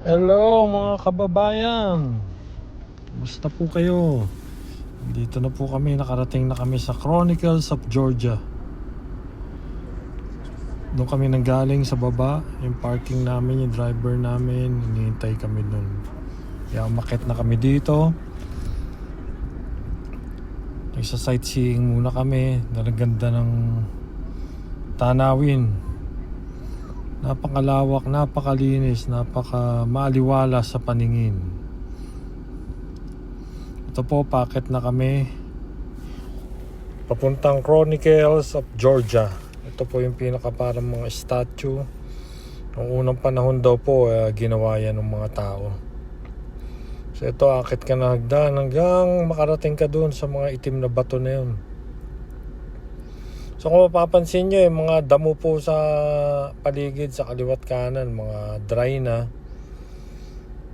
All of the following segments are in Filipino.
Hello mga kababayan. Kumusta po kayo? Dito na po kami, nakarating na kami sa Chronicles of Georgia. Doon kami nanggaling sa baba. Yung parking namin, yung driver namin Hinihintay kami doon Kaya umakit na kami dito. Nagsa sightseeing muna kami. Nalaganda ng tanawin Napakalawak, napakalinis, napaka maaliwala sa paningin. Ito po, packet na kami. Papuntang Chronicles of Georgia. Ito po yung pinaka parang mga statue. Noong unang panahon daw po, eh, ginawa yan ng mga tao. So ito, akit ka na hagdan hanggang makarating ka doon sa mga itim na bato na yun. So kung mapapansin nyo, yung mga damo po sa paligid, sa kaliwat kanan, mga dry na.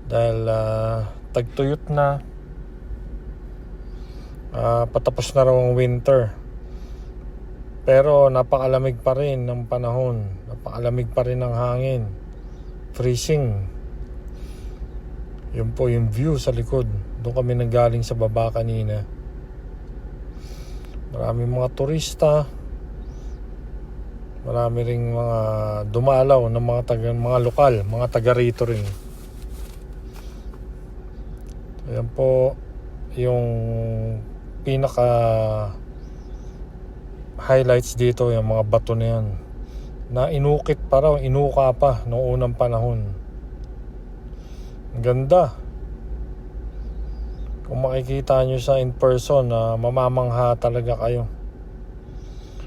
Dahil ah, tagtuyot na. Ah, patapos na raw ang winter. Pero napakalamig pa rin ng panahon. Napakalamig pa rin ng hangin. Freezing. Yun po yung view sa likod. Doon kami nanggaling sa baba kanina. Maraming mga turista. Marami ring mga dumalaw ng mga taga mga lokal, mga taga rito rin. Ayan po yung pinaka highlights dito yung mga bato na yan na inukit pa raw, inuka pa noong unang panahon. Ganda. Kung makikita nyo sa in person na mamamangha talaga kayo.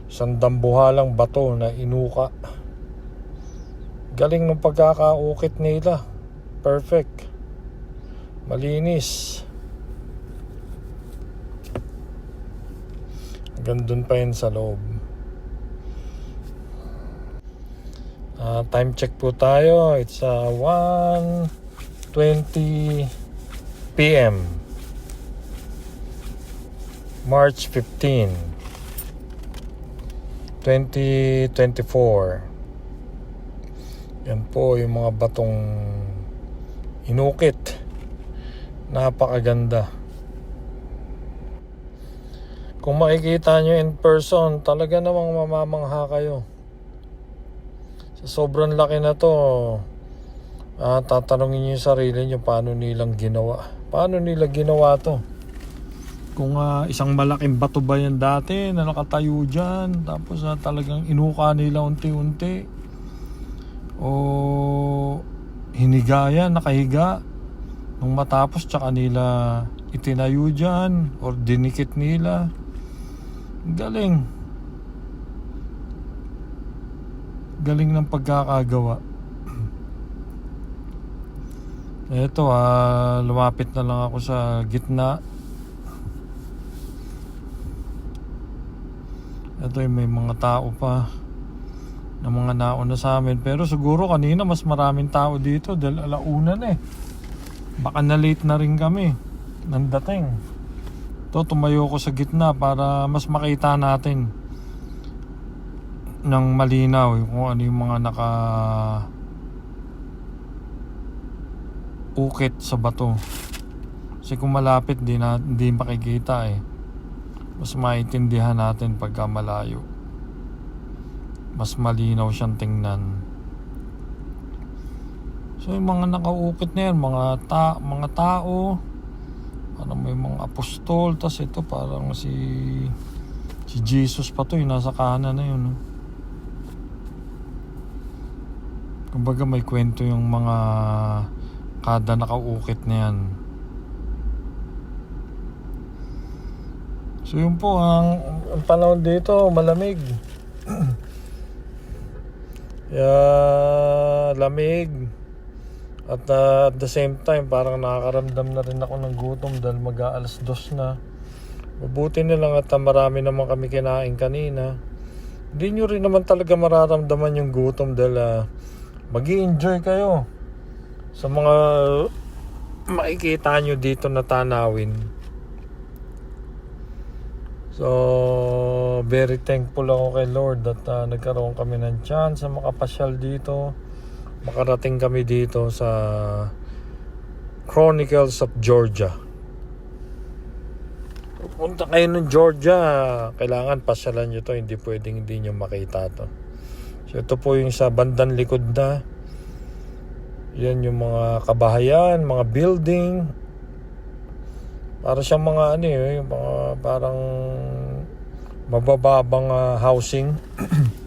Isang dambuhalang bato na inuka. Galing ng pagkakaukit nila. Perfect. Malinis. Gandun pa yun sa loob. Ah, time check po tayo. It's uh, 1.20 p.m. March 15. 2024 yan po yung mga batong inukit. Napakaganda. Kung makikita nyo in person talaga namang mamamangha kayo. Sa sobrang laki na to ah, tatanungin nyo yung sarili nyo paano nilang ginawa? Paano nila ginawa to kung ah, isang malaking bato ba yan dati na nakatayo dyan tapos ah, talagang inuka nila unti-unti. O hiniga yan, nakahiga. Nung matapos tsaka nila itinayo dyan or dinikit nila. Galing. Galing ng pagkakagawa. Eto ah, lumapit na lang ako sa gitna Ito may mga tao pa na mga nauna sa amin. Pero siguro kanina mas maraming tao dito dahil alauna na eh. Baka na late na rin kami ng dating. Ito tumayo ko sa gitna para mas makita natin ng malinaw kung ano yung mga naka ukit sa bato. Kasi kung malapit di na hindi makikita eh mas maintindihan natin pagka malayo. Mas malinaw siyang tingnan. So yung mga nakaukit na yan, mga, ta mga tao, parang may mga apostol, tas ito parang si si Jesus pa to, yung nasa kanan na yun. no? Kumbaga may kwento yung mga kada nakaukit na yan. So yun po, ang, ang panahon dito malamig. Kaya lamig. At uh, at the same time, parang nakakaramdam na rin ako ng gutom dahil mag-aalas dos na. Mabuti na lang at uh, marami naman kami kinain kanina. Hindi nyo rin naman talaga mararamdaman yung gutom dahil uh, mag enjoy kayo sa mga makikita nyo dito na tanawin. So, very thankful ako kay Lord that uh, nagkaroon kami ng chance na makapasyal dito. makarating kami dito sa Chronicles of Georgia. Punta kayo ng Georgia, kailangan pasyalan nyo to, hindi pwedeng hindi nyo makita to. So ito po yung sa bandang likod na. Yan yung mga kabahayan, mga building. Para siyang mga ano eh, yung mga parang mabababang ah, housing.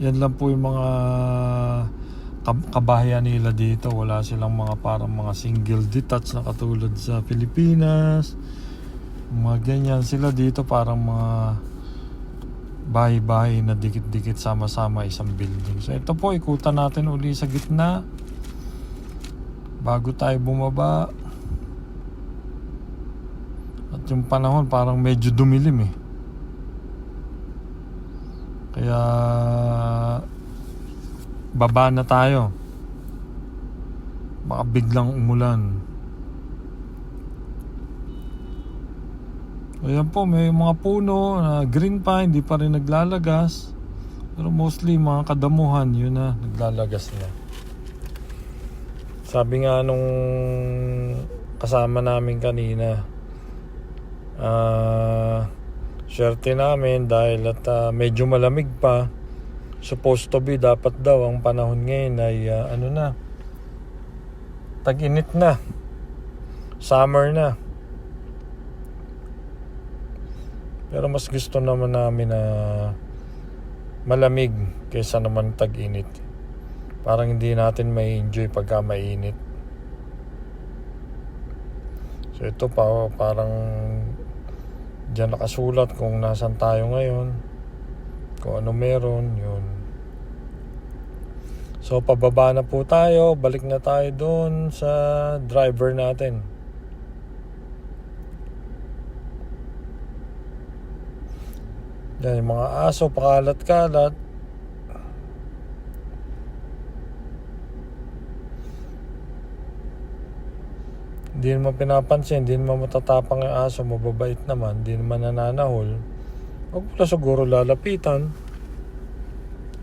Yan lang po yung mga kab- kabahayan nila dito. Wala silang mga parang mga single detached na katulad sa Pilipinas. Mga ganyan sila dito parang mga bahay-bahay na dikit-dikit sama-sama isang building. So ito po, ikutan natin uli sa gitna. Bago tayo bumaba. At yung panahon parang medyo dumilim eh. Kaya baba na tayo. Baka biglang umulan. Ayan po, may mga puno na green pa, hindi pa rin naglalagas. Pero mostly mga kadamuhan, yun na, naglalagas na. Sabi nga nung kasama namin kanina, ah, Swerte namin dahil at ah, medyo malamig pa. Supposed to be dapat daw ang panahon ngayon ay ah, ano na. Tag-init na. Summer na. Pero mas gusto naman namin na malamig kaysa naman tag-init. Parang hindi natin may enjoy pagka mainit. So ito pa parang Diyan nakasulat kung nasan tayo ngayon. Kung ano meron, yun. So, pababa na po tayo. Balik na tayo doon sa driver natin. Yan, mga aso, pakalat-kalat. Hindi naman pinapansin, hindi naman matatapang yung aso, mababait naman, hindi naman nananahol. Huwag na siguro lalapitan.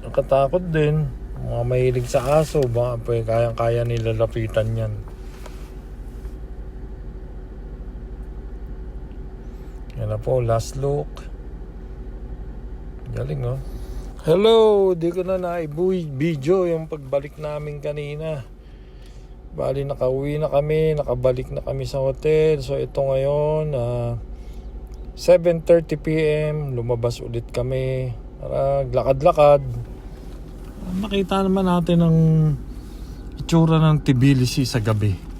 Nakatakot din. Mga mahilig sa aso, baka pwede kayang-kaya nila lapitan yan. Yan na po, last look. Galing oh. Hello! Di ko na naibuy video yung pagbalik namin kanina. Bali, nakauwi na kami, nakabalik na kami sa hotel. So, ito ngayon, ah, 7.30pm, lumabas ulit kami. Para lakad-lakad. Makita naman natin ang itsura ng Tbilisi sa gabi.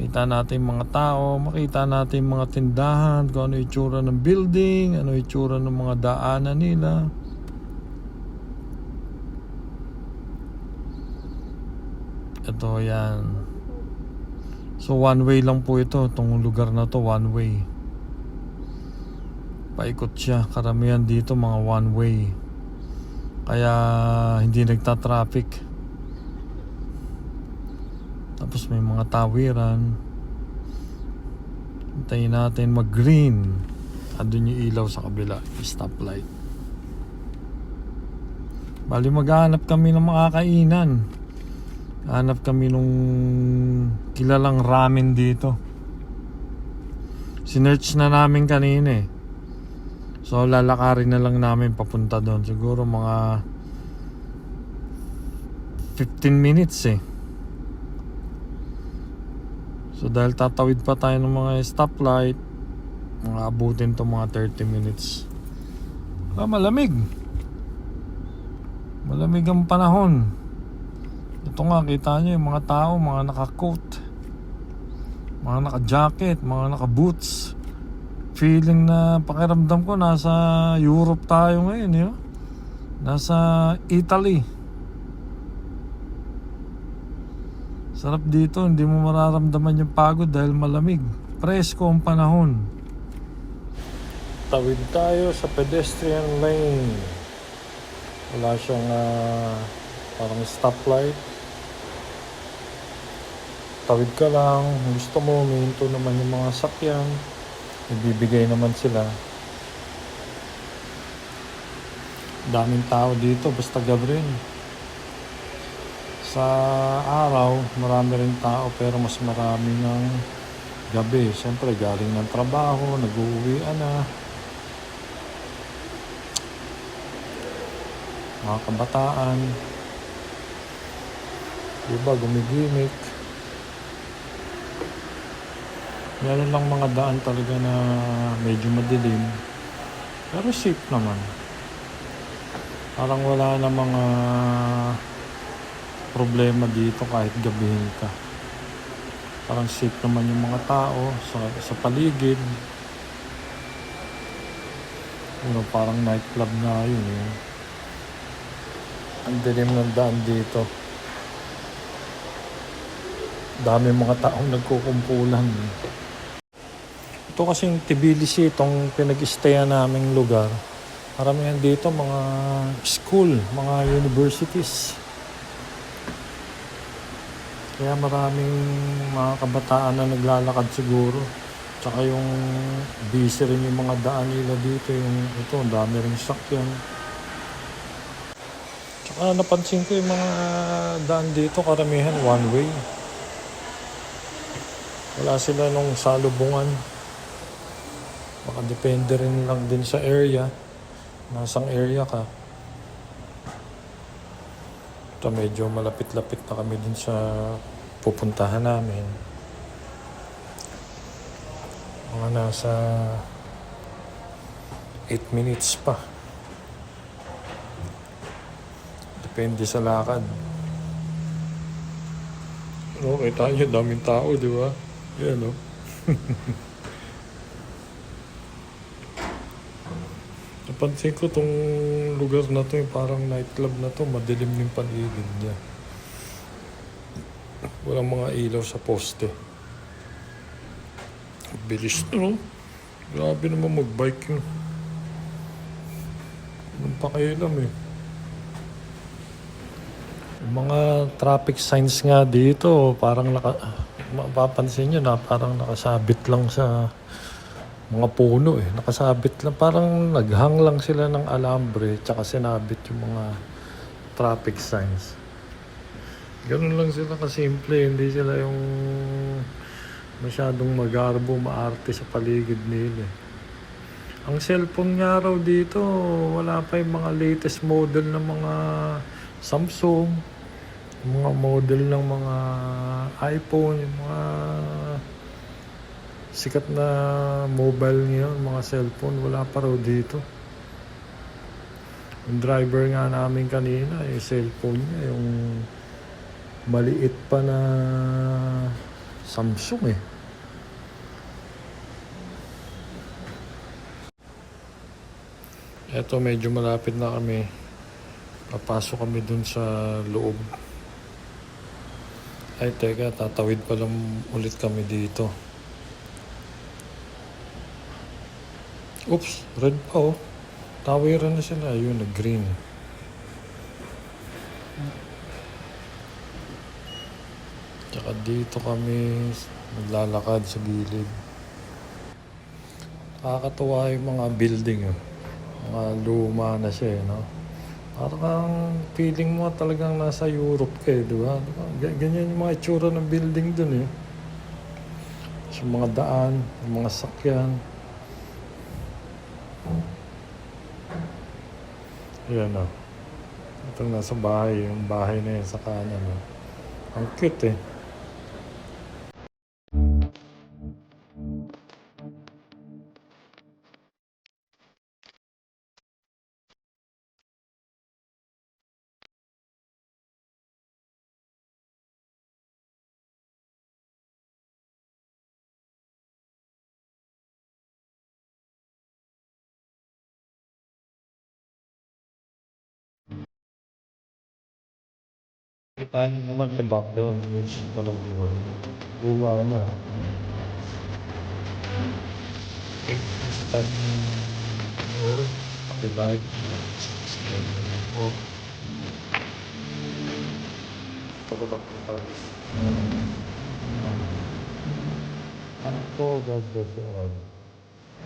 Makita natin mga tao, makita natin mga tindahan, kung ano itsura ng building, ano itsura ng mga daanan nila. Ito yan. So one way lang po ito. Itong lugar na to one way. Paikot siya. Karamihan dito mga one way. Kaya hindi nagta-traffic. Tapos may mga tawiran. Hintayin natin mag-green. Andun yung ilaw sa kabila. yung Stoplight. Bali maghanap kami ng mga kainan. Hanap kami nung kilalang ramen dito. Sinearch na namin kanina eh. So lalakarin na lang namin papunta doon. Siguro mga 15 minutes eh. So dahil tatawid pa tayo ng mga stoplight, mga abutin to mga 30 minutes. Ah, malamig. Malamig ang panahon. Ito nga, kita nyo yung mga tao, mga naka-coat, mga naka-jacket, mga naka-boots. Feeling na pakiramdam ko nasa Europe tayo ngayon, yun. Nasa Italy. Sarap dito, hindi mo mararamdaman yung pagod dahil malamig. Presko ang panahon. Tawid tayo sa pedestrian lane. Wala siyang ah, parang stoplight. Tawid ka lang. Gusto mo, huminto naman yung mga sakyan. Ibibigay naman sila. Daming tao dito, basta gabi rin. Sa araw, marami rin tao pero mas marami ng gabi. Siyempre, galing ng trabaho, nag-uwian na. Mga kabataan. Iba, gumigimik. Meron lang mga daan talaga na medyo madilim. Pero safe naman. Parang wala na mga problema dito kahit gabihin ka. Parang safe naman yung mga tao sa, sa paligid. Ano, parang nightclub na yun eh. Ang dilim ng daan dito. Dami mga taong nagkukumpulan. eh. Ito kasing Tbilisi, itong pinag-stayan naming lugar. Maramihan dito mga school, mga universities. Kaya maraming mga kabataan na naglalakad siguro. Tsaka yung busy rin yung mga daan nila dito. Yung ito, ang dami rin sakyan. Tsaka napansin ko yung mga daan dito, karamihan one way. Wala sila nung salubungan. Baka depende rin lang din sa area. Nasang area ka. Ito medyo malapit-lapit na kami din sa pupuntahan namin. Mga nasa 8 minutes pa. Depende sa lakad. Oo, kita nyo, daming tao, di ba? Yan, oh. Napansin ko tong lugar na to, yung parang nightclub na to, madilim yung paligid niya. Walang mga ilaw sa poste. Bilis na, no? Grabe naman mag-bike yun. Anong pakialam eh. Mga traffic signs nga dito, parang naka, mapapansin nyo na parang nakasabit lang sa mga puno eh. Nakasabit lang. Parang naghang lang sila ng alambre tsaka sinabit yung mga traffic signs. Ganun lang sila kasimple. Hindi sila yung masyadong magarbo, maarte sa paligid nila. eh. Ang cellphone nga raw dito, wala pa yung mga latest model ng mga Samsung, mga model ng mga iPhone, yung mga sikat na mobile ngayon, mga cellphone, wala pa raw dito. Yung driver nga namin kanina, yung cellphone niya, yung maliit pa na Samsung eh. Eto, medyo malapit na kami. Papasok kami dun sa loob. Ay, teka, tatawid pa lang ulit kami dito. Oops, red pa oh. Tawiran na sila. Ayun, nag-green. Tsaka dito kami naglalakad sa gilid. Nakakatuwa yung mga building oh. Mga luma na siya eh, no? Parang ang feeling mo talagang nasa Europe ka eh, di ba? Ganyan yung mga itsura ng building dun eh. Sa mga daan, mga sakyan. Yan o. Itong nasa bahay, yung bahay na yun sa kanan o. Ang cute eh. ที่ไปมันเป็นบอกเดิมตลอดเลยรู้ว่าเมื่อตันเป็นไรโอ้ตกตกตกอันโตก็เกิดอะไร